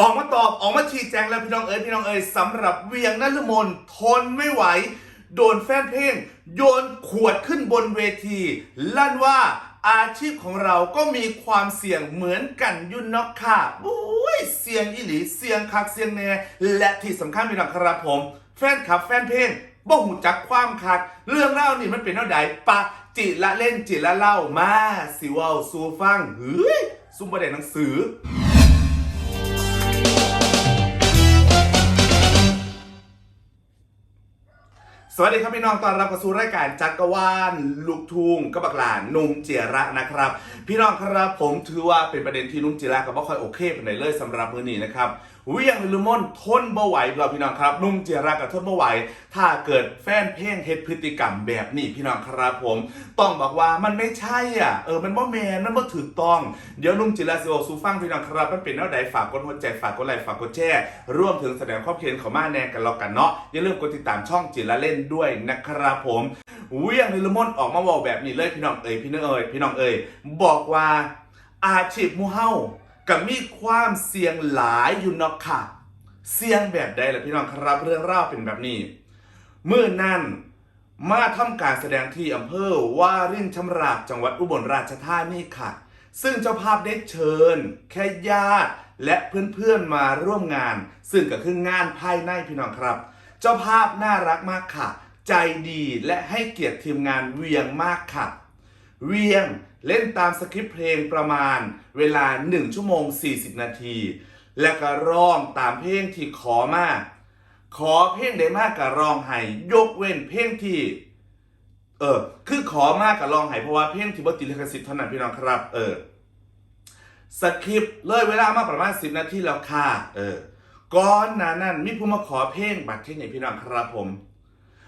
ออกมาตอบออกมาชี้แจงแล้วพี่น้องเอ๋ยพี่น้องเอ๋ยสำหรับเวียงนัลมนทนไม่ไหว โดนแฟนเพลง โยนขวดขึ้นบนเวที ลั่นว่าอาชีพของเราก็มีความเสี่ยงเหมือนกันยุ่นนอกค่ะอุ้ยเสียงอีหลีเสียงคักเสียงแน่และที่สำคัญพี่น้องครับผม แฟนคลับแฟนเพลงบ่หูจักความคัก เรื่องเล่านี่มันเป็นเท่าใดปะจิละเล่นจิละเล่ามาสิว้าสูฟังเฮ้ยซุ่มประเด็นหนังสือ สวัสดีครับพี่น้องตอนรับเข้าสู่รายการจักรวาลลูกทุ่งกบักหลานนุ่มเจียระนะครับ พี่น้องครับผมถือว่าเป็นประเด็นที่นุ่มเจียระกับบ่ค่อยโอเคเป็นไหนเลยสำหรับมือนี้นะครับ เวียงลุมอนทนบ่ไหวเราพี่น้องครับนุ่มเจระกับทนบ่ไหว ถ้าเกิดแฟนเพลงเฮ็ดพฤติกรรมแบบนี้พี่น้องครับผม ต้องบอกว่ามันไม่ใช่อะเออมันบ่แมนมันบ่ถูกต้องเดี๋ยวนุ่มจิระสิโอซูฟังพี่น้องครับมันเป็นแนวใดฝากกดหัวใจฝากกดไลค์ฝากกดแชร์ร่วมถึงแสดงความคิดเห็นเขามาแนกันแล้วกันเนาะอย่าลืมกดติดตามช่องจิระเล่นด้วยนะครับผมเวียงนิลมอนออกมาบอกแบบนี้เลยพี่น้องเอ๋ยพี่น้องเอ๋ยพี่น้องเอ๋ยบอกว่าอาชีพมูเฮา กับมีความเสี่ยงหลายอยู่เนาะค่ะ เสี่ยงแบบใดล่ะพี่น้องครับเรื่องเล่าวเป็นแบบนี้เมื่อนั่นมาทำการแสดงที่อำเภอวารินชำราบจังหวัดอุบลราชธานีค่ะ ซึ่งเจ้าภาพได้เชิญ แค่ญาติและเพื่อนๆมาร่วมงาน ซึ่งก็คืองานภายในพี่น้องครับ เจ้าภาพน่ารักมากค่ะ ใจดีและให้เกียรติทีมงานเวียงมากค่ะ เวียงเล่นตามสคริปต์เพลงประมาณเวลา 1 ชั่วโมง 40 นาที และก็ร้องตามเพลงที่ขอมาขอเพลงได้มากกับร้องไห้ยกเว้นเพลงที่เออคือขอมากกับร้องไห้เพราะว่าเพลงที่บ่ติดลิขสิทธิ์เท่านั้นพี่น้องครับ เออสคริปต์เลยเวลามาประมาณ 10 นาทีแล้วค่ะเออก่อนหน้านั้นมีผู้มาขอเพลงบัตรเพลงไหนพี่น้องครับผม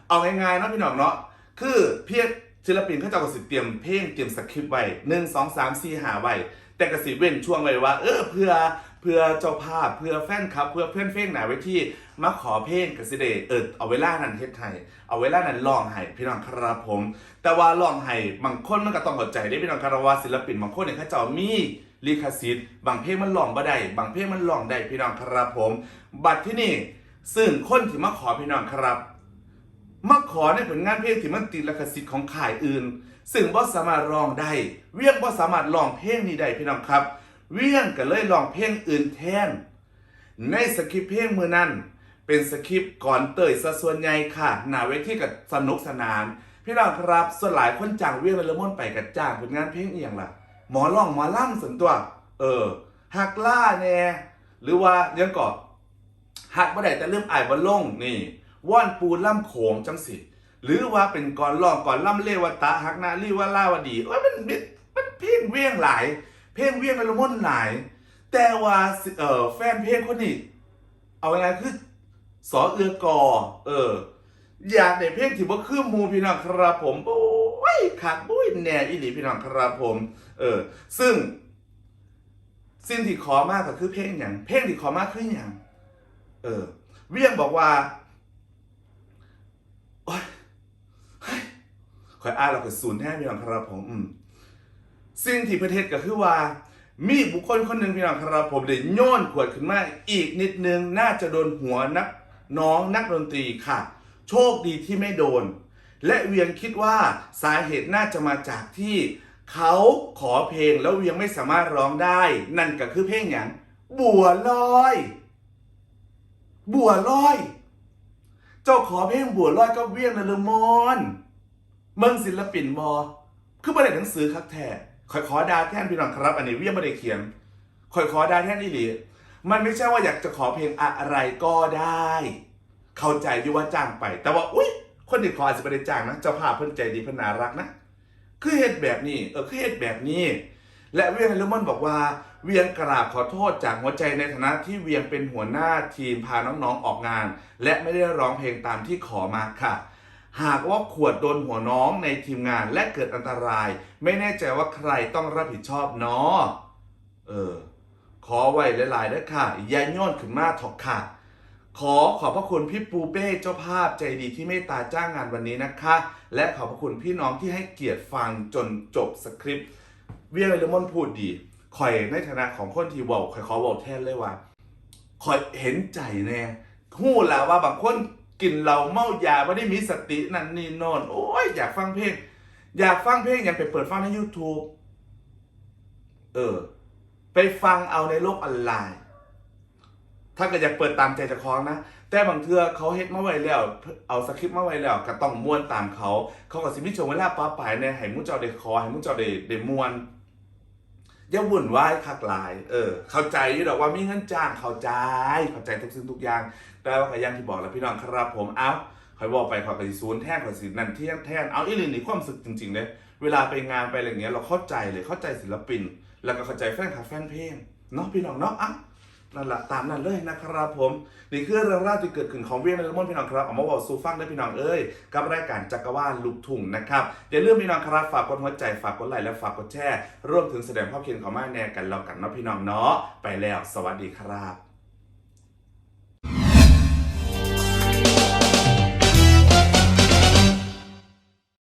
เอาง่ายๆนะพี่น้องเนาะคือเพียง ศิลปินเขาจะกสิเตรียมเพลงเตรียมสคริปต์ไว้หนึ่งสองสามสี่หาไว้แต่กสิเว้นช่วงไว้ว่า เออเพื่อเพื่อเจ้าภาพเพื่อแฟนคลับ เพื่อเพื่อนเพลงไหนไว้ที่มาขอเพลงกสิเดเออเอาเวลานั้นเฮ็ดให้เอาเวลานั้นลองให้พี่น้องครับผม แต่ว่าลองให้บางคนมันก็ต้องเข้าใจได้พี่น้องครับว่าศิลปินบางคนเนี่ยเขาจ้ามีลิขสิทธิ์บางเพลงมันลองบ่ได้บางเพลงมันลองได้พี่น้องครับผม บัตรที่นี่ซึ่งคนที่มาขอพี่น้องครับ มาขอในผลงานเพลงที่มันติดลิขสิทธิ์ของข่ายอื่น ซึ่งบ่สามารถร้องได้เวียงบ่สามารถร้องเพลงนี้ได้พี่น้องครับ เวียงก็เลยร้องเพลงอื่นแทนในสคริปต์เพลงมือนั้น เป็นสคริปต์ก่อนเตยซะส่วนใหญ่ค่ะหน้าเวทีกับสนุกสนาน พี่น้องครับส่วนหลายคนจ้างเวียงและละม่อนไปกับจ้างผลงานเพลงอีหยังล่ะ หมอร้องหมอล่ำส่วนตัว เออหักล่าแน่หรือว่ายังก่อหักบ่ได้แต่เริ่มอายบ่ลงนี่ ว่อนปูล่ำโขงจังสิ หรือว่าเป็นก่อนร้องก่อนล่ำเลวตะหักนาลีว่าล่าวดีโอ้ยมันมันเพลงเวียงหลาย เพลงเวียงในละม่อนหลาย แต่ว่าเออแฟนเพลงคนนี้เอาไงคือสอเอือกอเออ อยากได้เพลงที่บ่าคือมูพี่น้องครับผมโอ้ยขาดบุ้ยแหน่อีหลีพี่น้องครับผม เออ ซึ่งสิ่งที่ขอมากก็คือเพลงอย่างเพลงที่ขอมากคืออย่างเออ เวียงบอกว่า โอ๊ยเฮ้ย คอยอ่านเราคือศูนย์แท้พี่น้องครับผมอืมสิ่งที่ประเทศก็คือว่า มีบุคคลคนหนึ่งพี่น้องครับผมได้โยนขวดขึ้นมาอีกนิดนึงน่าจะโดนหัวนักน้องนักดนตรีค่ะ โชคดีที่ไม่โดน และเวียงคิดว่าสาเหตุน่าจะมาจากที่เขาขอเพลงแล้วเวียงไม่สามารถร้องได้ นั่นก็คือเพลงอย่างบัวลอย บัวลอย เจ้าขอเพลงบัวลอยก็เวียงนะเลมอน มืองศิลปินมอคือประเด็นหนังสือคักแท้คอยขอดาแท่นพี่น้องครับ อันนี้เวียไม่ได้เขียนคอยขอดาแท่นอีหลีมันไม่ใช่ว่าอยากจะขอเพลงอะไรก็ได้ เข้าใจอยู่ว่าจ้างไป แต่ว่าอุ้ยคนที่ขออาจจะไม่ได้จ้างนะเจ้าภาพเพิ่นใจดีเพิ่นน่ารักนะคือเหตุแบบนี้เออคือเหตุแบบนี้ และเวียงเลมอนบอกว่า เวียงกราบขอโทษจากหัวใจในฐานะที่เวียงเป็นหัวหน้าทีมพาน้องๆออกงาน และไม่ได้ร้องเพลงตามที่ขอมาค่ะ หากว่าขวดโดนหัวน้องในทีมงานและเกิดอันตราย ไม่แน่ใจว่าใครต้องรับผิดชอบเนาะเออ ขอไว้หลายๆด้วยค่ะอย่าโย่นขึ้นมาถอกค่ะ ขอขอบพระคุณพี่ปูเป้เจ้าภาพใจดีที่เมตตาจ้างงานวันนี้นะคะ และขอบพระคุณพี่น้องที่ให้เกียรติฟังจนจบสคริปต์เวียเลมอนพูดดีข่อยในฐานะของคนที่ว่าข่อยขอเว่าแทนเลยว่าคอยเห็นใจแน่หู้แล้วว่าบางคน กินเหล้าเมายาไม่ได้มีสตินั่นนี่โน่นโอ้ยอยากฟังเพลง อยากฟังเพลงอยากไปเปิดฟังใน YouTube เออ ไปฟังเอาในโลกออนไลน์ ถ้าเกิดอยากเปิดตามใจจะคล้องนะ แต่บางเทื่อเขาเฮ็ดมาไว้แล้ว เอาสคริปต์มาไว้แล้ว ก็ต้องม้วนตามเขา เขาก็สิมีช่วงเวลาป้าปายในให้มุ้เจ้าได้คอให้มุ้เจ้าได้ได้ม้วน อย่าวุ่นวายคักหลาย เออ เข้าใจอยู่ดอกว่ามีเงินจ้างเข้าใจ เข้าใจทุกสิ่งทุกอย่าง แต่ว่าก็อย่างที่บอกแล้วพี่น้องครับผม เอาคอยบอกไปขอยกระศูนย์แท่นขอยสินั่นเที่ยงแท่น เอาอีหลีนี่ความสึกจริงๆเลยเวลาไปงานไปอะไรเงี้ยเราเข้าใจเลยเข้าใจศิลปิน แล้วก็เข้าใจแฟนคลับแฟนเพลงเนาะพี่น้องเนาะอะ นั่นแหละตามนั้นเลยนะครับผมนี่คือเรื่องราวที่เกิดขึ้นของเวียนเลมอนพี่น้องครับเอามาบอกซูฟังได้พี่น้องเอ้ยกับรายการจักรวาลลูกทุ่งนะครับอย่าลืมพี่น้องครับฝากกดหัวใจฝากกดไลค์และฝากกดแชร์รวมถึงแสดงความคิดเห็นของมาแน่กันแล้วกันเนาะพี่น้องเนาะไปแล้ว สวัสดีครับ